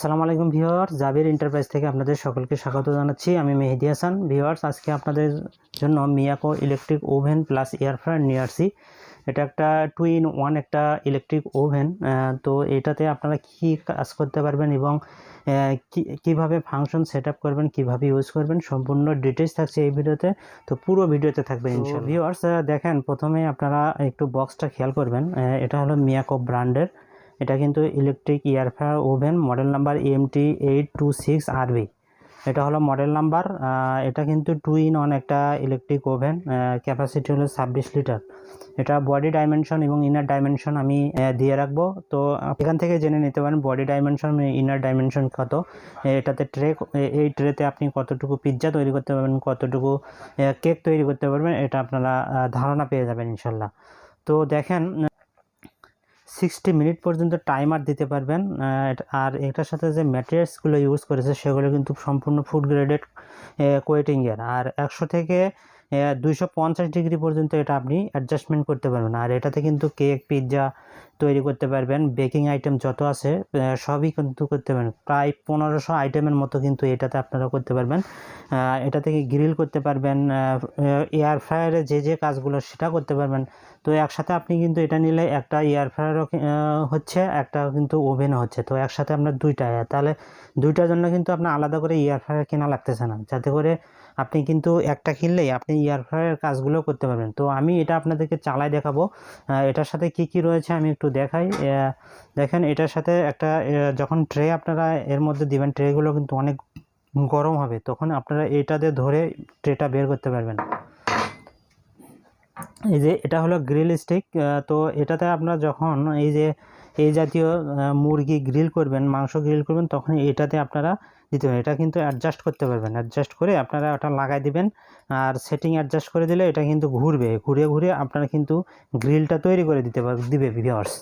আসসালামু আলাইকুম ভিউয়ার্স জাবির এন্টারপ্রাইজ থেকে আপনাদের সকলকে স্বাগত জানাচ্ছি। আমি মেহেদি হাসান। ভিউয়ার্স আজকে আপনাদের জন্য Miyako electric oven plus air fryer নিয়ে আসছি। এটা একটা টু ইন ওয়ান একটা ইলেকট্রিক ওভেন তো এটাতে আপনারা কি কাজ করতে পারবেন এবং কীভাবে ফাংশন সেট আপ করবেন কীভাবে ইউজ করবেন সম্পূর্ণ ডিটেলস থাকছে এই ভিডিওতে। তো পুরো ভিডিওতে থাকবে ভিউয়ার্স দেখেন প্রথমে আপনারা একটু বক্সটা খেয়াল করবেন। এটা হলো মিয়াকো ব্র্যান্ডের এটা কিন্তু electric air fryer oven model number MT eight two six RB এটা হলো মডেল নাম্বার এটা কিন্তু টু ইন অন একটা ইলেকট্রিক ওভেন ক্যাপাসিটি হলো ছাব্বিশ লিটার এটা বডি ডাইমেনশন এবং ইনার ডাইমেনশন আমি দিয়ে রাখব। তো এখান থেকে জেনে নিতে পারেন বডি ডাইমেনশন ইনার ডাইমেনশন কত। এটাতে ট্রে এই ট্রেতে আপনি কতটুকু পিৎজা তৈরি করতে পারবেন, কতটুকু কেক তৈরি করতে পারবেন, এটা আপনারা ধারণা পেয়ে যাবেন ইনশাল্লাহ। তো দেখেন সিক্সটি মিনিট পর্যন্ত টাইমার দিতে পারবেন। আর এটার সাথে যে ম্যাটেরিয়ালসগুলো ইউজ করেছে, সেগুলো কিন্তু সম্পূর্ণ ফুড গ্রেডেড কোয়েটিংয়ের আর একশো থেকে দুইশো পঞ্চাশ ডিগ্রি পর্যন্ত এটা আপনি অ্যাডজাস্টমেন্ট করতে পারবেন। আর এটাতে কিন্তু কেক পিৎজা তৈরি করতে পারবেন। বেকিং আইটেম যত আছে সবই কিন্তু করতে পারবেন। প্রায় পনেরোশো আইটেমের মতো কিন্তু এটাতে আপনারা করতে পারবেন। এটা থেকে গ্রিল করতে পারবেন এয়ার ফ্রায়ারে যে যে কাজগুলো সেটা করতে পারবেন। তো একসাথে আপনি কিন্তু এটা নিলে একটা এয়ার ফ্রায়ারও হচ্ছে, একটা কিন্তু ওভেনও হচ্ছে। তো একসাথে আপনার দুইটা, তাহলে দুইটার জন্য কিন্তু আপনার আলাদা করে এয়ার ফ্রায়ার কেনা লাগতেছে না। যাতে করে আপনি কিন্তু একটা কিনলেই আপনি এয়ার ফ্রায়ার কাজগুলো করতে পারবেন। তো আমি এটা আপনাদেরকে চালাই দেখাবো। এটার সাথে কি কি রয়েছে আমি একটু দেখাই। দেখেন, এটার সাথে একটা যখন ট্রে আপনারা এর মধ্যে দিবেন ট্রেগুলো কিন্তু অনেক গরম হবে, তখন আপনারা এটাতে ধরে ট্রেটা বের করতে পারবেন। এই যে এটা হলো গ্রিল স্টিক তো এটাতে আপনারা যখন এই যে, এই জাতীয় মুরগি গ্রিল করবেন, মাংস গ্রিল করবেন, তখন এটাতে আপনারা দিতে পারেন এটা কিন্তু অ্যাডজাস্ট করতে পারবেন। অ্যাডজাস্ট করে আপনারা ওটা লাগাই দিবেন। আর সেটিং অ্যাডজাস্ট করে দিলে এটা কিন্তু ঘুরবে। ঘুরে ঘুরে আপনারা কিন্তু গ্রিলটা তৈরি করে দিতে পার, দিবে ভিওর্স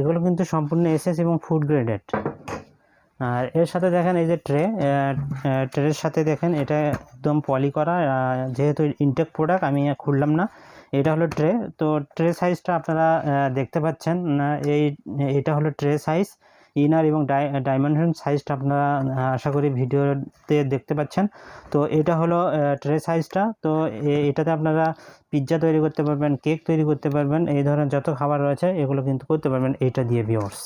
এগুলো কিন্তু সম্পূর্ণ এসএস এবং ফুড গ্রেডেড আর এর সাথে দেখেন এই যে ট্রে ট্রের সাথে দেখেন এটা একদম পলি করা। যেহেতু ইনটেক প্রোডাক্ট আমি খুললাম না। এটা হলো ট্রে তো ট্রে সাইজটা আপনারা দেখতে পাচ্ছেন। এই, এটা হলো ট্রে সাইজ ইনার এবং ডাইমেনশন সাইজটা আপনারা আহ, আশা করি ভিডিওতে দেখতে পাচ্ছেন। তো এটা হলো ট্রে সাইজটা তো এটাতে আপনারা পিৎজা তৈরি করতে পারবেন কেক তৈরি করতে পারবেন এই ধরনের যত খাবার রয়েছে এগুলো কিন্তু করতে পারবেন। এইটা দিয়ে ভিওর্স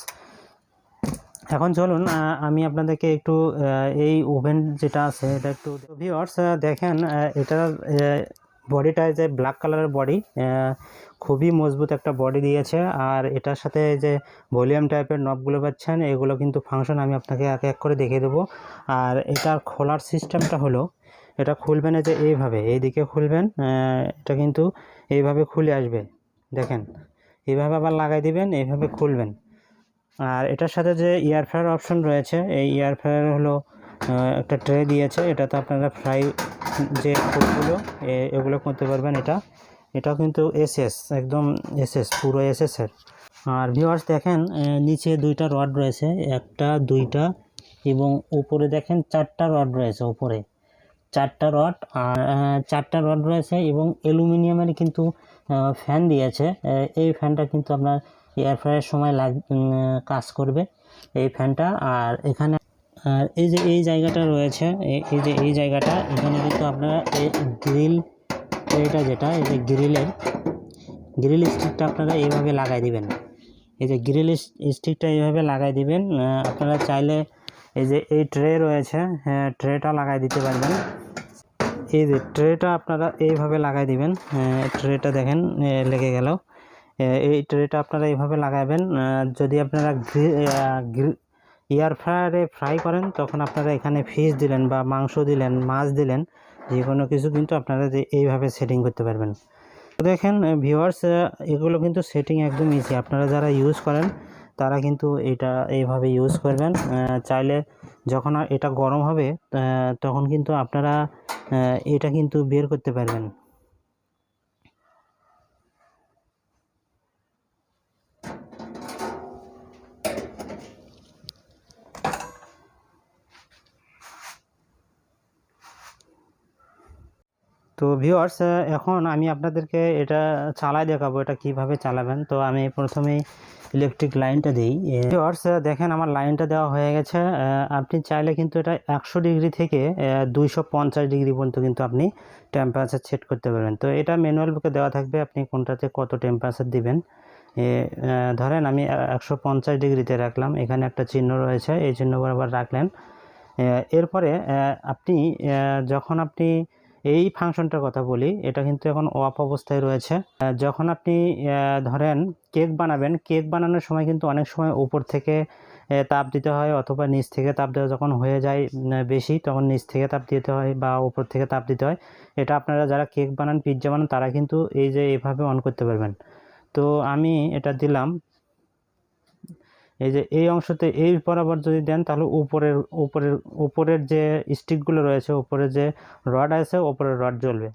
এখন চলুন আমি আপনাদেরকে একটু এই ওভেন যেটা আছে এটা একটু ভিওর্স দেখেন এটা বডিটা যে ব্ল্যাক কালারের বডি খুবই মজবুত একটা বডি দিয়েছে। আর এটার সাথে যে ভলিউম টাইপের নবগুলো পাচ্ছেন, এগুলো কিন্তু ফাংশন আমি আপনাকে এক এক করে দেখিয়ে দেবো। আর এটার খোলার সিস্টেমটা হলো, এটা খুলবেন যে এইভাবে, এইদিকে খুলবেন এটা কিন্তু এইভাবে খুলে আসবে। দেখেন, এইভাবে আবার লাগাই দিবেন, এইভাবে খুলবেন। আর এটার সাথে যে এয়ার ফ্রায়ার অপশন রয়েছে, এই এয়ার ফ্রায়ার হলো একটা ট্রে দিয়েছে। এটাতে আপনারা ফ্রাই যে ফুডগুলো এগুলো করতে পারবেন এটা। এটাও কিন্তু এসএস একদম এসএস পুরো এসএসের আর ভিউয়ার্স দেখেন নিচে দুইটা রড রয়েছে, একটা, দুইটা, এবং উপরে দেখেন চারটা রড রয়েছে উপরে। চারটা রড আর চারটা রড রয়েছে এবং অ্যালুমিনিয়ামের কিন্তু ফ্যান দিয়েছে। এই ফ্যানটা কিন্তু আপনার এয়ার ফ্রায়ার সময় লাগ কাজ করবে এই ফ্যানটা আর এখানে, আর এই যে, এই জায়গাটা রয়েছে এই এই যে, এই জায়গাটা, এখানে কিন্তু আপনারা এই গ্রিল এইটা যেটা, এই যে গ্রিলের, গ্রিল স্টিকটা আপনারা এইভাবে লাগাই দিবেন। এই যে গ্রিল স্টিকটা এইভাবে লাগাই দিবেন আপনারা চাইলে এই যে এই ট্রে রয়েছে হ্যাঁ ট্রেটা লাগাই দিতে পারবেন। এই যে ট্রেটা আপনারা এইভাবে লাগাই দিবেন ট্রেটা দেখেন লেগে গেল। এই ট্রেটা আপনারা এইভাবে লাগাবেন যদি আপনারা এয়ার ফ্রায়ারে ফ্রাই করেন, তখন আপনারা এখানে ফিশ দিলেন বা মাংস দিলেন, মাছ দিলেন যে কোনো কিছু কিন্তু আপনারা যে এইভাবে সেটিং করতে পারবেন। দেখেন ভিওয়ার্স এগুলো কিন্তু সেটিং একদম ইজি আপনারা যারা ইউজ করেন, তারা কিন্তু এটা এইভাবে ইউজ করবেন। চাইলে যখন এটা গরম হবে তখন কিন্তু আপনারা এটা কিন্তু বের করতে পারবেন। তো ভিউয়ার্স এখন আমি আপনাদেরকে এটা চালাই দেখাবো, এটা কীভাবে চালাবেন। তো আমি প্রথমেই ইলেকট্রিক লাইনটা দিই। ভিউয়ার্স দেখেন আমার লাইনটা দেওয়া হয়ে গেছে। আপনি চাইলে কিন্তু এটা একশো ডিগ্রি থেকে দুইশো পঞ্চাশ ডিগ্রি পর্যন্ত কিন্তু আপনি টেম্পারেচার সেট করতে পারবেন। তো এটা ম্যানুয়াল বুকে দেওয়া থাকবে, আপনি কোনটাতে কত টেম্পারেচার দিবেন। ধরেন আমি একশো পঞ্চাশ ডিগ্রিতে রাখলাম, এখানে একটা চিহ্ন রয়েছে, এই চিহ্ন বরাবর রাখলেন। এরপরে আপনি যখন আপনি এই ফাংশনটার কথা বলি, এটা কিন্তু এখন অফ অবস্থায় রয়েছে। যখন আপনি ধরেন কেক বানাবেন, কেক বানানোর সময় কিন্তু অনেক সময় উপর থেকে তাপ দিতে হয় অথবা নিচ থেকে তাপ দেওয়া যখন হয়ে যায় বেশি, তখন নিচ থেকে তাপ দিতে হয় বা উপর থেকে তাপ দিতে হয়। এটা আপনারা যারা কেক বানান পিৎজা বানান, তারা কিন্তু এই যে এভাবে অন করতে পারবেন। তো আমি এটা দিলাম এই যে এই অংশতে এই বরাবর যদি দেন তাহলে উপরের উপরের উপরের যে স্টিকগুলো রয়েছে উপরে যে রড আছে উপরের রড জ্বলবে।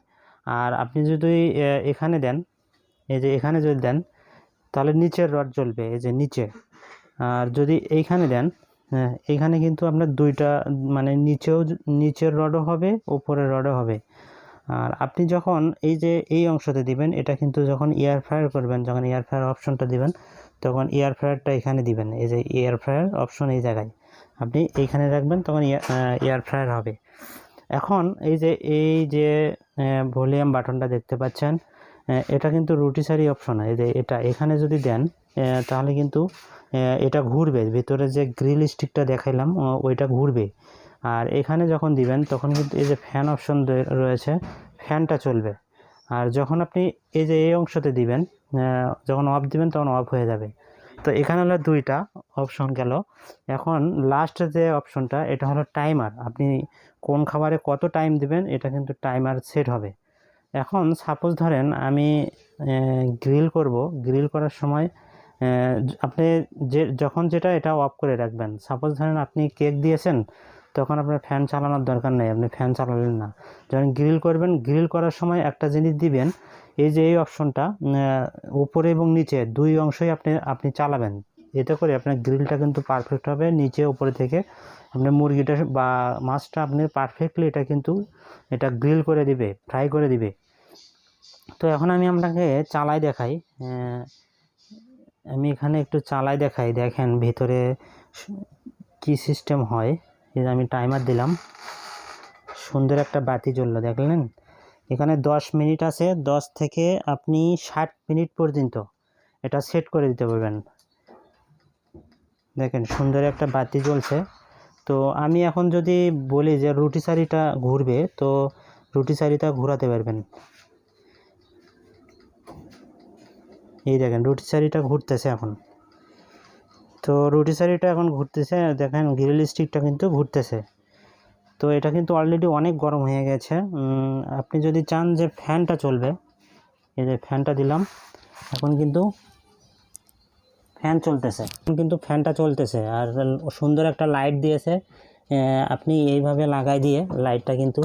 আর আপনি যদি এখানে দেন এই যে এখানে যদি দেন তাহলে নিচের রড জ্বলবে এই যে নিচে। আর যদি এইখানে দেন হ্যাঁ, এইখানে কিন্তু আপনার দুইটা মানে নিচেও নিচের রডও হবে উপরের রডও হবে। আর আপনি যখন এই যে এই অংশতে দিবেন এটা কিন্তু যখন এয়ার ফ্রায়ার করবেন যখন এয়ার ফ্রায়ার অপশনটা দিবেন তখন এয়ার ফ্রায়ারটা এখানে দিবেন। এই যে এয়ার ফ্রায়ার অপশন এই জায়গায়। আপনি এইখানে রাখবেন, তখন এয়ার ফ্রায়ার হবে। এখন এই যে এই যে ভলিউম বাটনটা দেখতে পাচ্ছেন এটা কিন্তু রুটিসারি অপশন এই যে এটা, এখানে যদি দেন তাহলে কিন্তু এটা ঘুরবে। ভিতরে যে গ্রিল স্টিকটা দেখাইলাম ওইটা ঘুরবে। আর এখানে যখন দিবেন, তখন কিন্তু এই যে ফ্যান অপশন রয়েছে ফ্যানটা চলবে। আর যখন আপনি এই যে, এই অংশতে দিবেন যখন অফ দিবেন তখন অফ হয়ে যাবে। তো এখানে হলো দুইটা অপশন গেল। এখন লাস্ট যে অপশনটা এটা হলো টাইমার আপনি কোন খাবারে কত টাইম দিবেন, এটা কিন্তু টাইমার সেট হবে। এখন সাপোজ ধরেন আমি গ্রিল করব। গ্রিল করার সময় আপনি যে, যখন যেটা, এটা অফ করে রাখবেন। সাপোজ ধরেন আপনি কেক দিয়েছেন তখন আপনার ফ্যান চালানোর দরকার নেই, আপনি ফ্যান চালালেন না। যখন গ্রিল করবেন গ্রিল করার সময় একটা জিনিস দিবেন, এই যে এই অপশনটা উপরে এবং নিচে দুই অংশই আপনি আপনি চালাবেন। এতে করে আপনার গ্রিলটা কিন্তু পারফেক্ট হবে, নিচে উপরে থেকে আপনার মুরগিটা বা মাছটা আপনি পারফেক্টলি এটা কিন্তু এটা গ্রিল করে দিবে ফ্রাই করে দিবে। তো এখন আমি আপনাকে চালাই দেখাই আমি এখানে একটু চালাই দেখাই, দেখেন ভিতরে কি সিস্টেম হয়। এই যে আমি টাইমার দিলাম। সুন্দর একটা বাতি জ্বললো, দেখলেন? এখানে দশ মিনিট আছে, দশ থেকে আপনি ষাট মিনিট পর্যন্ত এটা সেট করে দিতে পারবেন। দেখেন, সুন্দর একটা বাতি জ্বলছে। তো আমি এখন যদি বলি যে রুটি সারিটা ঘুরবে, তো রুটি সারিটা ঘোরাতে পারবেন। এই দেখেন, রুটি সারিটা ঘুরতেছে এখন। তো রুটি সারিটা এখন ঘুরতেছে, দেখেন গ্রিল স্টিকটা কিন্তু ঘুরতেছে। তো এটা কিন্তু অলরেডি অনেক গরম হয়ে গেছে। আপনি যদি চান যে ফ্যানটা চলবে, এই যে ফ্যানটা দিলাম, এখন কিন্তু ফ্যান চলতেছে। কিন্তু ফ্যানটা চলতেছে, আর সুন্দর একটা লাইট দিয়েছে। আপনি এইভাবে লাগাই দিয়ে লাইটটা কিন্তু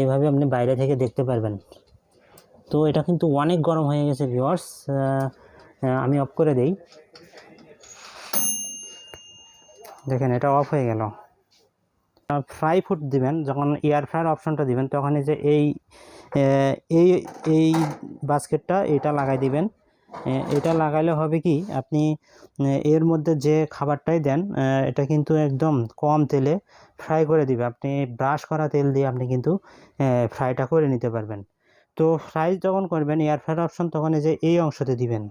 এইভাবে আপনি বাইরে থেকে দেখতে পারবেন। তো এটা কিন্তু অনেক গরম হয়ে গেছে ভিওয়ার্স আমি অফ করে দেই। দেখেন, এটা অফ হয়ে গেল। ফ্রাই ফুড দিবেন, যখন এয়ার ফ্রায়ার অপশনটা দিবেন, তখন যে এই এই এই বাস্কেটটা এটা লাগাই দিবেন। এটা লাগাইলে হবে কি, আপনি এর মধ্যে যে খাবারটাই দেন এটা কিন্তু একদম কম তেলে ফ্রাই করে দিবে। আপনি ব্রাশ করা তেল দিয়ে আপনি কিন্তু ফ্রাইটা করে নিতে পারবেন। তো ফ্রাই যখন করবেন এয়ার ফ্রায়ার অপশন তখন যে এই অংশতে দিবেন।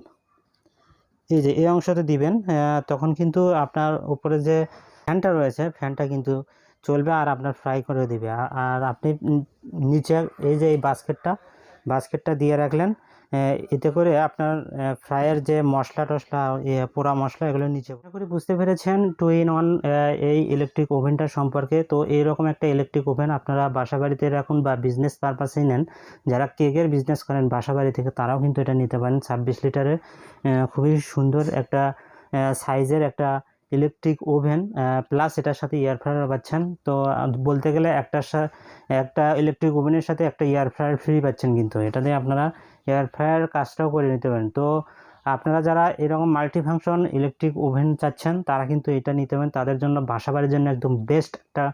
এই যে এই অংশতে দিবেন। তখন কিন্তু আপনার উপরে যে ফ্যানটা রয়েছে, ফ্যানটা কিন্তু চলবে আর আপনার ফ্রাই করে দিবে। আর আপনি নিচে এই যে এই বাস্কেটটা বাস্কেটটা দিয়ে রাখলেন এতে করে আপনার ফ্রাইয়ের যে মশলা টশলা পোড়া মশলা এগুলো নিচে আশা করি বুঝতে পেরেছেন টু ইন ওয়ান এই ইলেকট্রিক ওভেনটা সম্পর্কে। তো এইরকম একটা ইলেকট্রিক ওভেন আপনারা বাসা বাড়িতে রাখুন বা বিজনেস পারপাসেই নেন। যারা কেকের বিজনেস করেন বাসা বাড়ি থেকে তারাও কিন্তু এটা নিতে পারেন। ছাব্বিশ লিটারের আহ, খুবই সুন্দর একটা সাইজের একটা ইলেকট্রিক ওভেন প্লাস এটার সাথে এয়ার ফ্রায়ার পাচ্ছেন। তো বলতে গেলে একটার একটা ইলেকট্রিক ওভেনের সাথে একটা এয়ার ফ্রায়ার ফ্রি পাচ্ছেন কিন্তু। এটাতে আপনারা এয়ার ফ্রায়ার কাজটাও করে নিতে পারেন। তো আপনারা যারা এরকম মাল্টি ফাংশন ইলেকট্রিক ওভেন চাচ্ছেন তারা কিন্তু এটা নিতে পারেন। তাদের জন্য বাসা বাড়ির জন্য একদম বেস্ট একটা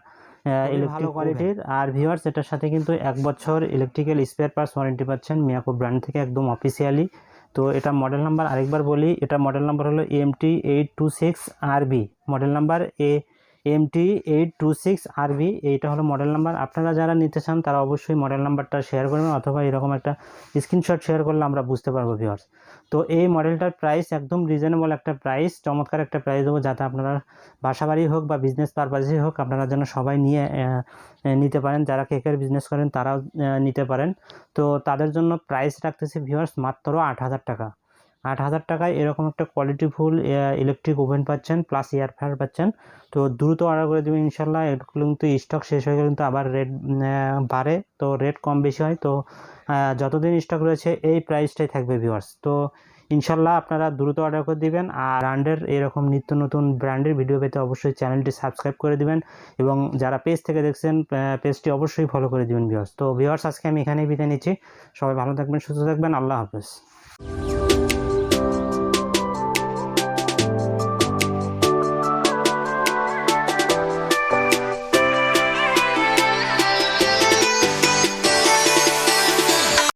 ভালো কোয়ালিটির আর ভিউয়ার্স এটার সাথে কিন্তু এক বছর ইলেকট্রিক্যাল স্পেয়ার পার্টস ওয়ারেন্টি পাচ্ছেন মিয়াকো ব্র্যান্ড থেকে একদম অফিসিয়ালি তো এটা মডেল নাম্বার আরেকবার বলি এটা মডেল নাম্বার হলো MT eight two six RB model number এ MT eight two six RB এইটা হলো মডেল নাম্বার আপনারা যারা নিতে চান, তারা অবশ্যই মডেল নাম্বারটা শেয়ার করবেন, অথবা এরকম একটা স্ক্রিনশট শেয়ার করলে আমরা বুঝতে পারব ভিউয়ার্স তো এই মডেলটার প্রাইস একদম রিজনেবল একটা প্রাইস চমৎকার একটা প্রাইস দেবো, যাতে আপনারা বাসা বাড়ি হোক বা বিজনেস পারপাসেই হোক, আপনারা যেন সবাই নিয়ে নিতে পারেন। যারা কেকের বিজনেস করেন, তারাও নিতে পারেন। তো তাদের জন্য প্রাইস রাখতেছি ভিউয়ার্স মাত্র আট হাজার টাকা। আট হাজার টাকায় এরকম একটা কোয়ালিটিফুল ইলেকট্রিক ওভেন পাচ্ছেন প্লাস এয়ার ফ্রায়ার পাচ্ছেন। তো দ্রুত অর্ডার করে দেবেন ইনশাল্লাহ এগুলো কিন্তু স্টক শেষ হয়ে গেলে কিন্তু আবার রেট বাড়ে। তো রেট কম বেশি হয়। তো যতদিন স্টক রয়েছে, এই প্রাইসটাই থাকবে ভিউয়ার্স তো ইনশাল্লাহ আপনারা দ্রুত অর্ডার করে দিবেন। আর ব্র্যান্ডের এরকম নিত্য নতুন ব্র্যান্ডের ভিডিও পেতে অবশ্যই চ্যানেলটি সাবস্ক্রাইব করে দিবেন। এবং যারা পেজ থেকে দেখছেন পেজটি অবশ্যই ফলো করে দিবেন ভিউয়ার্স তো ভিউয়ার্স আজকে আমি এখানেই বিদায় নিচ্ছি। সবাই ভালো থাকবেন, সুস্থ থাকবেন। আল্লাহ হাফেজ।